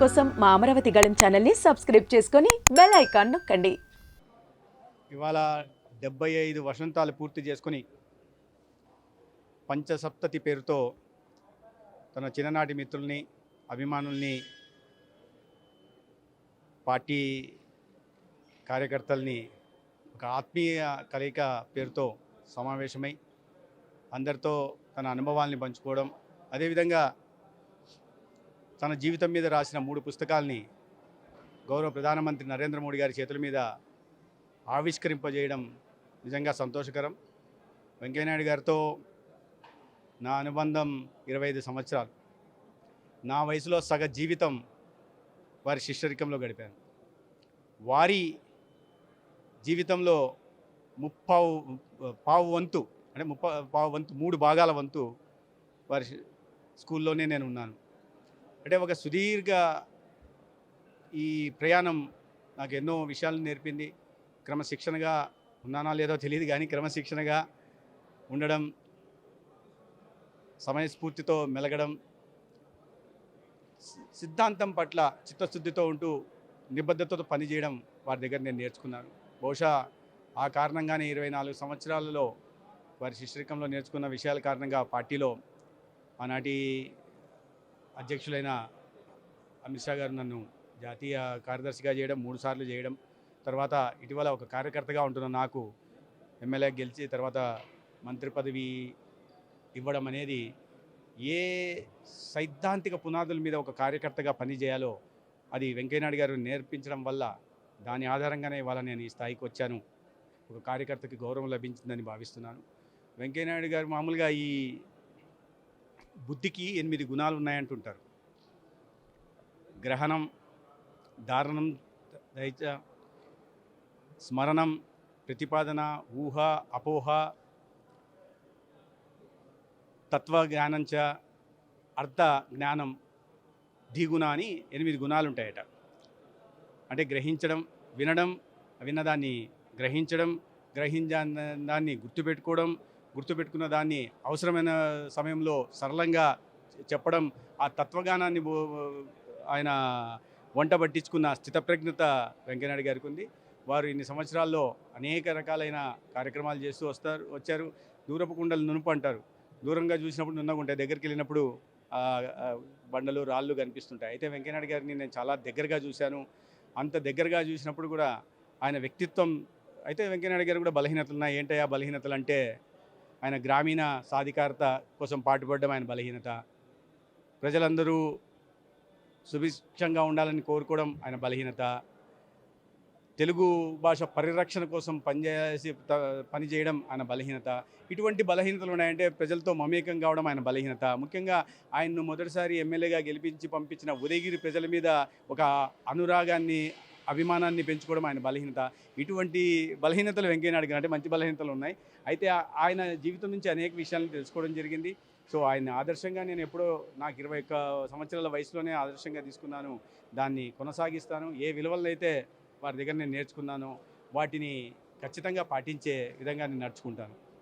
కోసం మా అమరావతి గళం ఛానల్ని సబ్స్క్రైబ్ చేసుకొని బెల్ ఐకాన్ నొక్కండి. ఇవాళ డెబ్బై ఐదు వసంతాలు పూర్తి చేసుకుని పంచసప్తతి పేరుతో తన చిన్ననాటి మిత్రుల్ని అభిమానుల్ని పార్టీ కార్యకర్తల్ని ఒక ఆత్మీయ కలయిక పేరుతో సమావేశమై అందరితో తన అనుభవాల్ని పంచుకోవడం అదేవిధంగా తన జీవితం మీద రాసిన మూడు పుస్తకాల్ని గౌరవ ప్రధానమంత్రి నరేంద్ర మోడీ గారి చేతుల మీద ఆవిష్కరింపజేయడం నిజంగా సంతోషకరం. వెంకయ్యనాయుడు గారితో నా అనుబంధం ఇరవై ఐదు సంవత్సరాలు. నా వయసులో సగ జీవితం వారి శిష్యరికంలో గడిపాను. వారి జీవితంలో ముప్పావు పావు వంతు అంటే ముప్ప పావు వంతు మూడు భాగాల వంతు వారి స్కూల్లోనే నేను ఉన్నాను. అంటే ఒక సుదీర్ఘ ఈ ప్రయాణం నాకు ఎన్నో విషయాలు నేర్పింది. క్రమశిక్షణగా ఉన్నానా లేదో తెలియదు కానీ క్రమశిక్షణగా ఉండడం సమయస్ఫూర్తితో మెలగడం సిద్ధాంతం పట్ల చిత్తశుద్ధితో ఉంటూ నిబద్ధతతో పనిచేయడం వారి దగ్గర నేను నేర్చుకున్నాను. బహుశా ఆ కారణంగానే ఇరవై నాలుగు సంవత్సరాలలో వారి శిష్యకంలో నేర్చుకున్న విషయాల కారణంగా పార్టీలో ఆనాటి అధ్యక్షులైన అమిత్ షా గారు నన్ను జాతీయ కార్యదర్శిగా చేయడం మూడుసార్లు చేయడం తర్వాత ఇటీవల ఒక కార్యకర్తగా ఉంటున్న నాకు ఎమ్మెల్యే గెలిచి తర్వాత మంత్రి పదవి ఇవ్వడం అనేది ఏ సైద్ధాంతిక పునాదుల మీద ఒక కార్యకర్తగా పనిచేయాలో అది వెంకయ్యనాయుడు గారు నేర్పించడం వల్ల దాని ఆధారంగానే ఇవాళ నేను ఈ స్థాయికి వచ్చాను. ఒక కార్యకర్తకి గౌరవం లభించిందని భావిస్తున్నాను. వెంకయ్యనాయుడు గారు మామూలుగా ఈ బుద్ధికి ఎనిమిది గుణాలు ఉన్నాయంటుంటారు. గ్రహణం ధారణం దైత స్మరణం ప్రతిపాదన ఊహ అపోహ తత్వజ్ఞానంచ అర్థ జ్ఞానం దిగుణ అని ఎనిమిది గుణాలు ఉంటాయట అంటే గ్రహించడం వినడం విన్నదాన్ని గ్రహించడం గ్రహించ దాన్ని గుర్తుపెట్టుకోవడం గుర్తుపెట్టుకున్న దాన్ని అవసరమైన సమయంలో సరళంగా చెప్పడం ఆ తత్వగానాన్ని ఆయన వంట పట్టించుకున్న స్థితప్రజ్ఞత వెంకయ్యనాయుడు గారికి ఉంది. వారు ఇన్ని సంవత్సరాల్లో అనేక రకాలైన కార్యక్రమాలు చేస్తూ వస్తారు వచ్చారు. దూరపు కుండలు నునుపు అంటారు. దూరంగా చూసినప్పుడు నున్నగుంటాయి దగ్గరికి వెళ్ళినప్పుడు బండలు రాళ్ళు కనిపిస్తుంటాయి. అయితే వెంకయ్యనాయుడు గారిని నేను చాలా దగ్గరగా చూశాను. అంత దగ్గరగా చూసినప్పుడు కూడా ఆయన వ్యక్తిత్వం అయితే వెంకయ్యనాయుడు గారు కూడా బలహీనతలు ఉన్నాయి ఏంటయ్యా బలహీనతలు అంటే ఆయన గ్రామీణ సాధికారత కోసం పాటుపడడం ఆయన బలహీనత. ప్రజలందరూ సుభిక్షంగా ఉండాలని కోరుకోవడం ఆయన బలహీనత. తెలుగు భాష పరిరక్షణ కోసం పనిచేసి పనిచేయడం ఆయన బలహీనత. ఇటువంటి బలహీనతలు ఉన్నాయంటే ప్రజలతో మమేకం కావడం ఆయన బలహీనత. ముఖ్యంగా ఆయన్ను మొదటిసారి ఎమ్మెల్యేగా గెలిపించి పంపించిన ఉదయగిరి ప్రజల మీద ఒక అనురాగాన్ని అభిమానాన్ని పెంచుకోవడం ఆయన బలహీనత. ఇటువంటి బలహీనతలు వెంకయ్యనాయుడు గారు అంటే మంచి బలహీనతలు ఉన్నాయి. అయితే ఆయన జీవితం నుంచి అనేక విషయాలను తెలుసుకోవడం జరిగింది. సో ఆయన ఆదర్శంగా నేను ఎప్పుడో నాకు ఇరవై ఒక్క సంవత్సరాల వయసులోనే ఆదర్శంగా తీసుకున్నాను. దాన్ని కొనసాగిస్తాను. ఏ విలువలైతే వారి దగ్గర నేను నేర్చుకున్నానో వాటిని ఖచ్చితంగా పాటించే విధంగా నేను నడుచుకుంటాను.